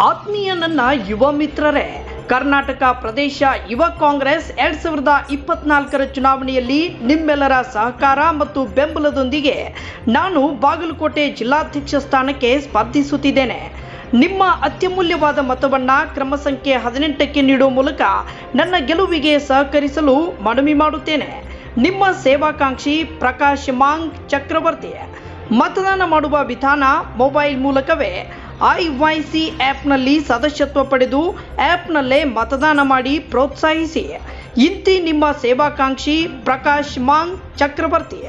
ನನ್ನ ಯುವ ಮಿತ್ರರೇ, ಕರ್ನಾಟಕ ಪ್ರದೇಶ ಯುವ ಕಾಂಗ್ರೆಸ್ ಎರಡ್ ಸಾವಿರದ ಇಪ್ಪತ್ನಾಲ್ಕರ ಚುನಾವಣೆಯಲ್ಲಿ ನಿಮ್ಮೆಲ್ಲರ ಸಹಕಾರ ಮತ್ತು ಬೆಂಬಲದೊಂದಿಗೆ ನಾನು ಬಾಗಲಕೋಟೆ ಜಿಲ್ಲಾಧ್ಯಕ್ಷ ಸ್ಥಾನಕ್ಕೆ ಸ್ಪರ್ಧಿಸುತ್ತಿದ್ದೇನೆ. ನಿಮ್ಮ ಅತ್ಯಮೂಲ್ಯವಾದ ಮತವನ್ನ ಕ್ರಮ ಸಂಖ್ಯೆ ಹದಿನೆಂಟಕ್ಕೆ ನೀಡುವ ಮೂಲಕ ನನ್ನ ಗೆಲುವಿಗೆ ಸಹಕರಿಸಲು ಮನವಿ ಮಾಡುತ್ತೇನೆ. ನಿಮ್ಮ ಸೇವಾಕಾಂಕ್ಷಿ ಪ್ರಕಾಶ್ ಮಾಂಗ್ ಚಕ್ರವರ್ತಿ, ಮತದಾನ ಮಾಡುವ ವಿಧಾನ ಮೊಬೈಲ್ ಮೂಲಕವೇ ಐ ವೈ ಸಿ ಆ್ಯಪ್ನಲ್ಲಿ ಸದಸ್ಯತ್ವ ಪಡೆದು ಆ್ಯಪ್ನಲ್ಲೇ ಮತದಾನ ಮಾಡಿ ಪ್ರೋತ್ಸಾಹಿಸಿ. ಇಂತಿ ನಿಮ್ಮ ಸೇವಾಕಾಂಕ್ಷಿ ಪ್ರಕಾಶ್ ಮಾಂಗ್ ಚಕ್ರವರ್ತಿ.